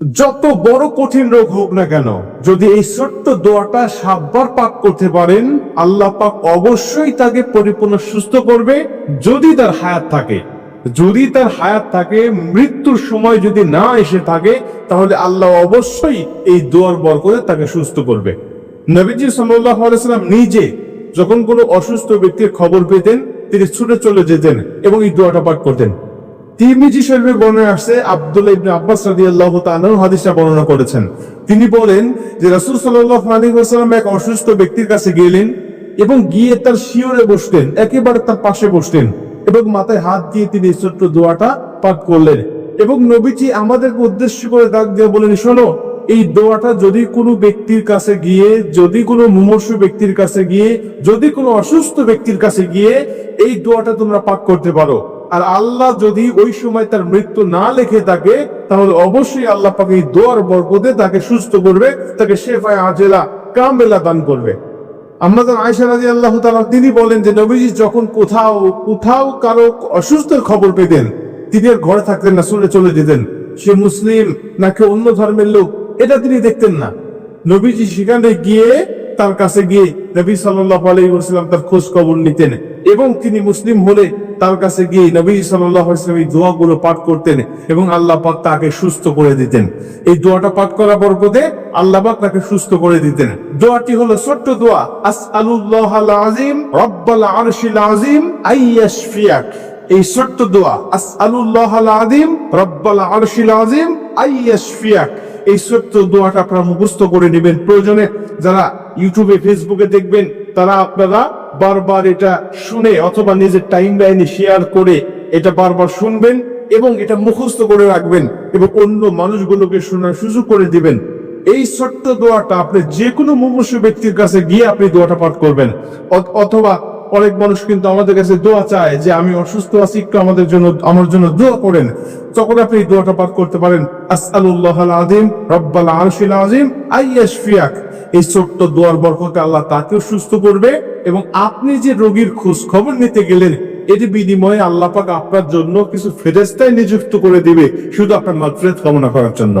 যত বড় কঠিন রোগ হোক না কেন, যদি এই ছোট্ট দোয়াটা সাতবার পাক করতে পারেন, আল্লাহ পাক অবশ্যই তাকে পরিপূর্ণ সুস্থ করবে যদি তার হায়াত থাকে। যদি তার হায়াত থাকে, মৃত্যুর সময় যদি না এসে থাকে, তাহলে আল্লাহ অবশ্যই এই দোয়ার বর করে তাকে সুস্থ করবে। নবীজি আলাইসাল্লাম নিজে যখন কোনো অসুস্থ ব্যক্তির খবর পেতেন, তিনি ছুটে চলে যেতেন এবং এই দোয়াটা পাঠ করতেন। তিরমিজি শরীফে বর্ণনা আসছে আব্দুল্লাহ ইবনে আব্বাস রাদিয়াল্লাহু তাআলা হাদিসটা বর্ণনা করেছেন। তিনি বলেন যে রাসূল সাল্লাল্লাহু আলাইহি ওয়াসাল্লাম এক অসুস্থ ব্যক্তির কাছে গেলেন এবং গিয়ে তার শিওরে বসতেন একেবারে তার পাশে বসতেন এবং মাথায় হাত দিয়ে তিনি ছোট্ট দোয়াটা পাঠ করলেন এবং নবীজি আমাদেরকে উদ্দেশ্য করে ডাক দিয়ে বলেন, শোনো, এই দোয়াটা যদি কোনো ব্যক্তির কাছে গিয়ে, যদি কোনো মুমূর্ষু ব্যক্তির কাছে গিয়ে, যদি কোনো অসুস্থ ব্যক্তির কাছে গিয়ে, এই দোয়াটা তোমরা পাঠ করতে পারো। আর আল্লাহ যদি ওই সময় তার মৃত্যু না লেখে থাকে, তাহলে অবশ্যই আল্লাহ পাকে এই দোয়ার বরকতে তাকে সুস্থ করবে, তাকে শেফায় আজেলা কামেলা দান করবে। আয়সা রাজি আল্লাহ তিনি বলেন যে, নবীজি যখন কোথাও কোথাও কারও অসুস্থের খবর পেতেন, তিনি আর ঘরে থাকতেন না শুনে চলে যেতেন। সে মুসলিম নাকি অন্য ধর্মের লোক, এটা তিনি দেখতেন না। নবীজি সেখানে গিয়ে তার কাছে গিয়ে নবী আলাইসাল্লাম তার খোঁজ খবর নিতেন এবং তিনি মুসলিম হলে তার কাছে গিয়ে নবী সাল্লাহ ইসলাম এই দোয়াগুলো পাঠ করতেন এবং আল্লাহ পাক তাকে সুস্থ করে দিতেন। এই দোয়াটা পাঠ করার বরকতে আল্লাহ পাক তাকে সুস্থ করে দিতেন। দোয়াটি হলো ছোট্ট দোয়া, আসআলুল্লাহ আল আজিম রব্বাল আরশিল আজিম আইয়াশফিয়াক এই ছোট্ট দোয়া, আসআলুল্লাহ আল আযীম রব্বাল আরশিল আযীম আইয়াশফিয়াক এই ছোট্ট দোয়াটা আপনারা মুখস্থ করে নেবেন। প্রয়োজনে যারা ইউটিউবে ফেসবুকে দেখবেন, তারা আপনারা বারবার এটা শুনে অথবা নিজের টাইম লাইনে শেয়ার করে এটা বারবার শুনবেন এবং এটা মুখস্থ করে রাখবেন এবং অন্য মানুষগুলোকে শোনার সুযোগ করে দিবেন। এই ছোট্ট দোয়াটা আপনি যে কোনো মুমূর্ষ ব্যক্তির কাছে গিয়ে আপনি দোয়াটা পাঠ করবেন। অথবা অনেক মানুষ কিন্তু আমাদের কাছে দোয়া চায় যে আমি অসুস্থ আছি, একটু আমাদের জন্য আমার জন্য দোয়া করেন। তখন আপনি দোয়াটা পাঠ করতে পারেন, আসআলুল্লাহ আল আযীম রব্বাল আরশিল আযীম, আইয়াশফিয়াক। এই ছোট্ট দোয়ার বরকতে আল্লাহ তাকেও সুস্থ করবে এবং আপনি যে রোগীর খোঁজ খবর নিতে গেলেন এটি বিনিময়ে আল্লাহ পাক আপনার জন্য কিছু ফেরেস্তায় নিযুক্ত করে দিবে, শুধু আপনার মাগফিরাত কামনা করার জন্য।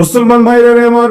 মুসলমান ভাইরা আমার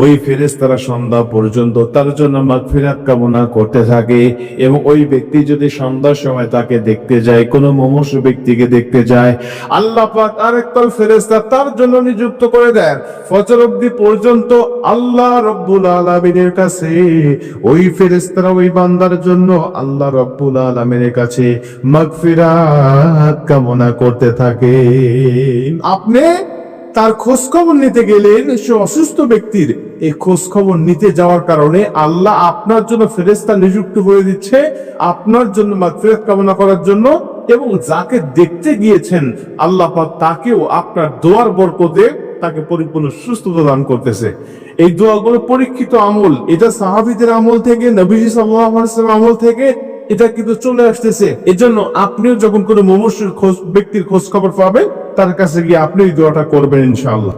ওই ফেরেশতারা সন্ধ্যা পর্যন্ত তার জন্য মাগফিরাত কামনা করতে থাকে এবং ওই ব্যক্তি যদি সন্ধ্যার সময় তাকে দেখতে যায়, কোনো মমস ব্যক্তিকে দেখতে যায়, আল্লাহ পাক আরেকদল ফেরেশতা তার জন্য নিযুক্ত করে দেন। ফজর অব্দি পর্যন্ত আল্লাহ রব্বুল আলামিনের কাছে, ওই ফেরেশতারা ওই বান্দার জন্য আল্লাহ রব্বুল আলামিনের কাছে মাগফিরাত কামনা করতে থাকে আপনি তার খোঁজ খবর নিতে গেলেন সে অসুস্থ ব্যক্তির এই খোঁজ খবর নিতে যাওয়ার কারণে আল্লাহ আপনার জন্য ফেরেস্তা নিযুক্ত করে দিচ্ছে আপনার জন্য মাগফিরাত কামনা করার জন্য এবং যাকে দেখতে গিয়েছেন, আল্লাহ তাকেও আপনার দোয়ার বরকতে তাকে পরিপূর্ণ সুস্থতা দান করতেছে। এই দোয়াগুলো পরীক্ষিত আমল, এটা সাহাবিদের আমল থেকে, নবীজি সাল্লাল্লাহু আমল থেকে, এটা কিন্তু চলে আসতেছে। এজন্য আপনিও যখন কোনো খোঁজ, ব্যক্তির খোঁজ খবর পাবেন তার কাছে গিয়ে আপনি দোয়াটা করবেন ইনশাআল্লাহ।